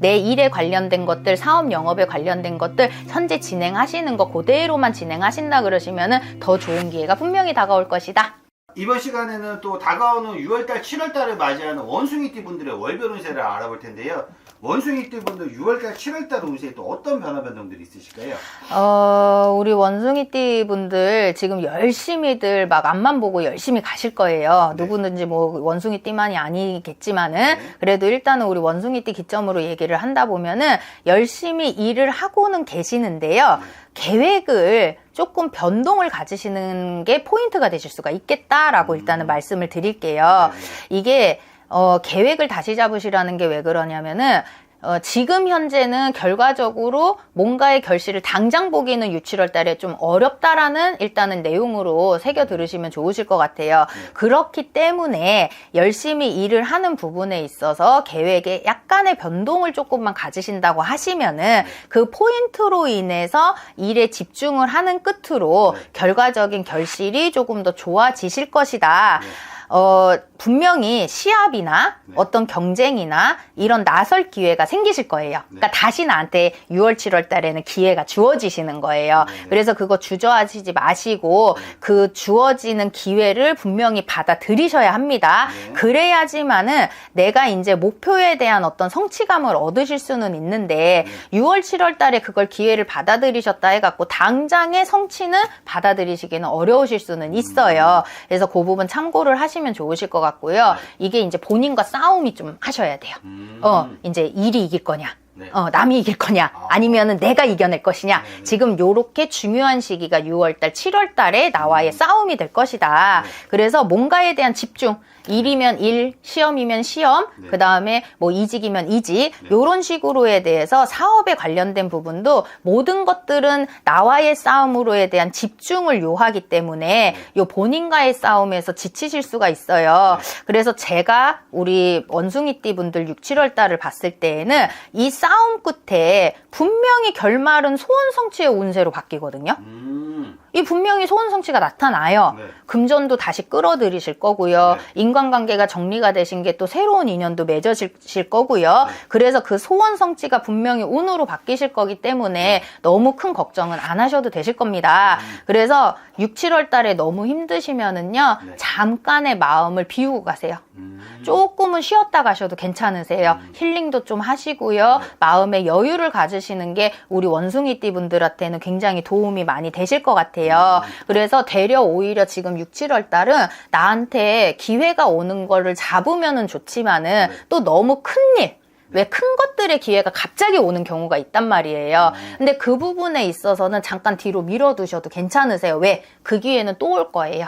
내 일에 관련된 것들, 사업 영업에 관련된 것들 현재 진행하시는 거 그대로만 진행하신다 그러시면은 더 좋은 기회가 분명히 다가올 것이다. 이번 시간에는 또 다가오는 6월달, 7월달을 맞이하는 원숭이띠 분들의 월별 운세를 알아볼 텐데요. 원숭이띠 분들 6월달, 7월달 운세에 또 어떤 변화 변동들이 있으실까요? 어, 우리 원숭이띠 분들 지금 열심히들 막 앞만 보고 열심히 가실 거예요. 네. 누구든지 뭐 원숭이띠만이 아니겠지만은 네. 그래도 일단은 우리 원숭이띠 기점으로 얘기를 한다 보면은 열심히 일을 하고는 계시는데요. 네. 계획을 조금 변동을 가지시는 게 포인트가 되실 수가 있겠다라고 일단은 말씀을 드릴게요. 네. 이게 어, 계획을 다시 잡으시라는 게 왜 그러냐면은 어, 지금 현재는 결과적으로 뭔가의 결실을 당장 보기는 6, 7월 달에 좀 어렵다라는 일단은 내용으로 새겨 들으시면 좋으실 것 같아요. 그렇기 때문에 열심히 일을 하는 부분에 있어서 계획에 약간의 변동을 조금만 가지신다고 하시면은 그 포인트로 인해서 일에 집중을 하는 끝으로 네. 결과적인 결실이 조금 더 좋아지실 것이다. 네. 어, 분명히 시합이나 네. 어떤 경쟁이나 이런 나설 기회가 생기실 거예요. 그러니까 네. 다시 나한테 6월, 7월 달에는 기회가 주어지시는 거예요. 네, 네. 그래서 그거 주저하시지 마시고 그 주어지는 기회를 분명히 받아들이셔야 합니다. 네. 그래야지만은 내가 이제 목표에 대한 어떤 성취감을 얻으실 수는 있는데 네. 6월, 7월 달에 그걸 기회를 받아들이셨다 해갖고 당장의 성취는 받아들이시기는 어려우실 수는 있어요. 그래서 그 부분 참고를 하시면 좋으실 것 같고요. 네. 이게 이제 본인과 싸움이 좀 하셔야 돼요. 음. 어, 이제 일이 이길 거냐. 네. 어, 남이 이길 거냐, 아. 아니면은 내가 이겨낼 것이냐. 네, 네. 지금 요렇게 중요한 시기가 6월달, 7월달에 나와의 싸움이 될 것이다. 음. 네. 그래서 뭔가에 대한 집중, 일이면 일, 시험이면 시험, 네. 그 다음에 뭐 이직이면 이직, 네. 요런 식으로에 대해서 사업에 관련된 부분도 모든 것들은 나와의 싸움으로에 대한 집중을 요하기 때문에 네. 요 본인과의 싸움에서 지치실 수가 있어요. 네. 그래서 제가 우리 원숭이띠 분들 6, 7월 달을 봤을 때에는 이 싸움 끝에 분명히 결말은 소원 성취의 운세로 바뀌거든요. 음. 이 분명히 소원 성취가 나타나요. 네. 금전도 다시 끌어들이실 거고요. 네. 인간관계가 정리가 되신 게 또 새로운 인연도 맺어질 거고요. 네. 그래서 그 소원 성취가 분명히 운으로 바뀌실 거기 때문에 너무 큰 걱정은 안 하셔도 되실 겁니다. 음. 그래서 6, 7월 달에 너무 힘드시면은요. 네. 잠깐의 마음을 비우고 가세요. 음. 조금은 쉬었다 가셔도 괜찮으세요. 음. 힐링도 좀 하시고요. 네. 마음의 여유를 가지시는 게 우리 원숭이띠 분들한테는 굉장히 도움이 많이 되실 것 같아요. 음. 그래서 되려 오히려 지금 6, 7월 달은 나한테 기회가 오는 거를 잡으면은 좋지만은 네. 또 너무 큰 일, 왜큰 것들의 기회가 갑자기 오는 경우가 있단 말이에요. 음. 근데 그 부분에 있어서는 잠깐 뒤로 밀어두셔도 괜찮으세요. 왜? 그 기회는 또 올 거예요.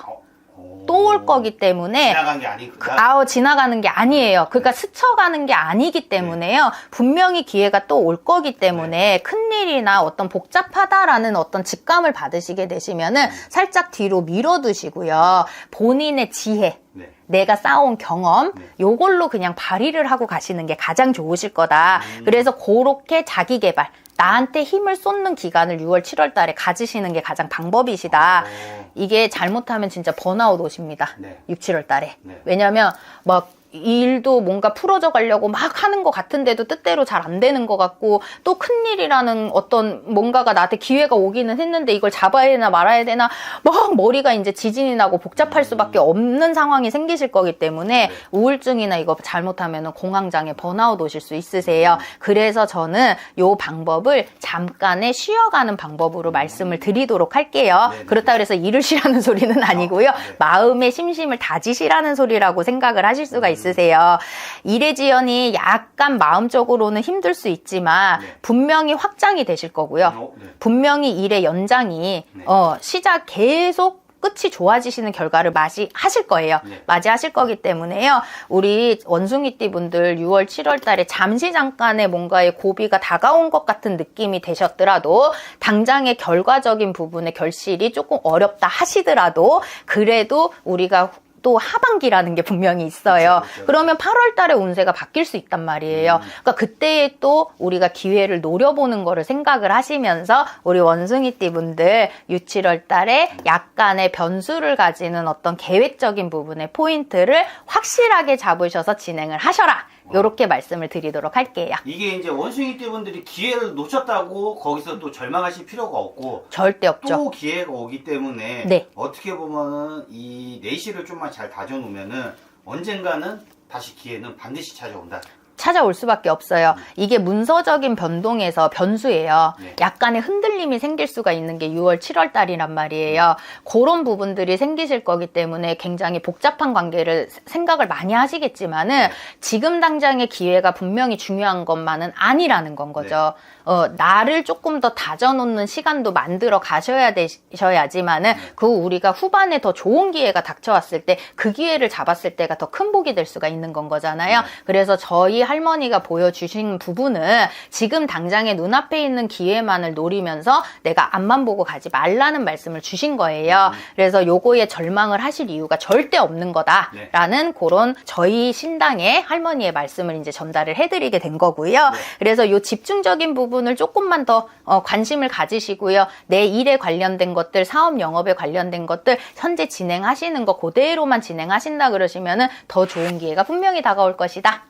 오. 또올 거기 때문에 지나간 게 아니구나. 아우 지나가는 게 아니에요. 그러니까 스쳐가는 게 아니기 때문에요. 분명히 기회가 또 올 거기 때문에 큰 일이나 어떤 복잡하다라는 어떤 직감을 받으시게 되시면은 살짝 뒤로 밀어두시고요. 본인의 지혜 네. 내가 쌓아온 경험 네. 요걸로 그냥 발휘를 하고 가시는 게 가장 좋으실 거다. 음. 그래서 그렇게 자기 개발 나한테 힘을 쏟는 기간을 6월 7월 달에 가지시는 게 가장 방법이시다. 오. 이게 잘못하면 진짜 번아웃 오십니다. 네. 6, 7월 달에. 네. 왜냐면 막 일도 뭔가 풀어져 가려고 막 하는 것 같은데도 뜻대로 잘 안 되는 것 같고 또 큰일이라는 어떤 뭔가가 나한테 기회가 오기는 했는데 이걸 잡아야 되나 말아야 되나 막 머리가 이제 지진이 나고 복잡할 수밖에 없는 상황이 생기실 거기 때문에 네. 우울증이나 이거 잘못하면 공황장애 번아웃 오실 수 있으세요. 그래서 저는 요 방법을 잠깐의 쉬어가는 방법으로 말씀을 드리도록 할게요. 네네. 그렇다 그래서 일을 쉬라는 소리는 아니고요. 네. 마음의 심심을 다지시라는 소리라고 생각을 하실 수가 있 으세요. 일의 지연이 약간 마음적으로는 힘들 수 있지만 네. 분명히 확장이 되실 거고요. 어, 네. 분명히 일의 연장이 네. 어, 시작 계속 끝이 좋아지시는 결과를 맞이하실 거예요. 네. 맞이하실 거기 때문에요. 우리 원숭이띠 분들 6월, 7월 달에 잠시 잠깐의 뭔가의 고비가 다가온 것 같은 느낌이 되셨더라도 당장의 결과적인 부분의 결실이 조금 어렵다 하시더라도 그래도 우리가 또 하반기라는 게 분명히 있어요. 그쵸, 그쵸. 그러면 8월 달에 운세가 바뀔 수 있단 말이에요. 음. 그러니까 그때에 또 우리가 기회를 노려보는 거를 생각을 하시면서 우리 원숭이띠 분들 6, 7월 달에 약간의 변수를 가지는 어떤 계획적인 부분의 포인트를 확실하게 잡으셔서 진행을 하셔라. 이렇게 말씀을 드리도록 할게요. 이게 이제 원숭이 띠 분들이 기회를 놓쳤다고 거기서 또 절망하실 필요가 없고 절대 없죠. 또 기회가 오기 때문에 네. 어떻게 보면은 이 내실을 좀만 잘 다져놓으면은 언젠가는 다시 기회는 반드시 찾아온다. 찾아올 수밖에 없어요. 이게 문서적인 변동에서 변수예요. 네. 약간의 흔들림이 생길 수가 있는 게 6월, 7월 달이란 말이에요. 그런 부분들이 생기실 거기 때문에 굉장히 복잡한 관계를 세- 생각을 많이 하시겠지만은 지금 당장의 기회가 분명히 중요한 것만은 아니라는 건 거죠. 어, 나를 조금 더 다져놓는 시간도 만들어 가셔야 되셔야지만은 그 우리가 후반에 더 좋은 기회가 닥쳐왔을 때 그 기회를 잡았을 때가 더 큰 복이 될 수가 있는 건 거잖아요. 네. 그래서 저희 할머니가 보여주신 부분은 지금 당장에 눈앞에 있는 기회만을 노리면서 내가 앞만 보고 가지 말라는 말씀을 주신 거예요. 그래서 요거에 절망을 하실 이유가 절대 없는 거다라는 그런 저희 신당의 할머니의 말씀을 이제 전달을 해드리게 된 거고요. 네. 그래서 요 집중적인 부분 을 조금만 더 어, 관심을 가지시고요. 내 일에 관련된 것들, 사업 영업에 관련된 것들 현재 진행하시는 거 그대로만 진행하신다 그러시면은 더 좋은 기회가 분명히 다가올 것이다.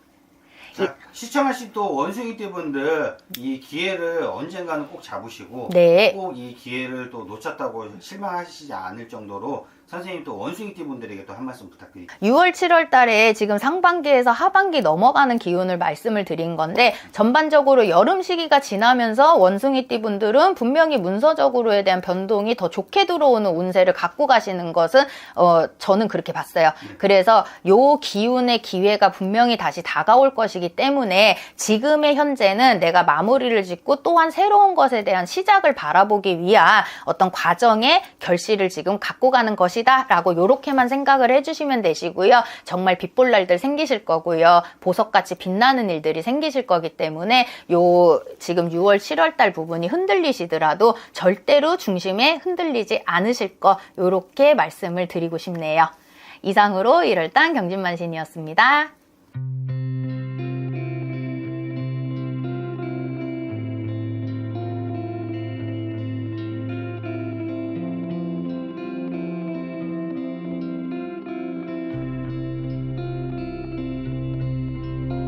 자, 시청하신 또 원숭이 띠 분들 이 기회를 언젠가는 꼭 잡으시고 네. 꼭 이 기회를 또 놓쳤다고 실망하시지 않을 정도로 선생님 또 원숭이띠 분들에게 또 한 말씀 부탁드립니다. 6월, 7월 달에 지금 상반기에서 하반기 넘어가는 기운을 말씀을 드린 건데 전반적으로 여름 시기가 지나면서 원숭이띠 분들은 분명히 문서적으로에 대한 변동이 더 좋게 들어오는 운세를 갖고 가시는 것은 어 저는 그렇게 봤어요. 그래서 요 기운의 기회가 분명히 다시 다가올 것이기 때문에 지금의 현재는 내가 마무리를 짓고 또한 새로운 것에 대한 시작을 바라보기 위한 어떤 과정의 결실을 지금 갖고 가는 것이 다 라고 요렇게만 생각을 해주시면 되시고요. 정말 빛볼 날들 생기실 거고요. 보석같이 빛나는 일들이 생기실 거기 때문에 요 지금 6월 7월 달 부분이 흔들리시더라도 절대로 중심에 흔들리지 않으실 거 요렇게 말씀을 드리고 싶네요. 이상으로 1월달 경진만신이었습니다.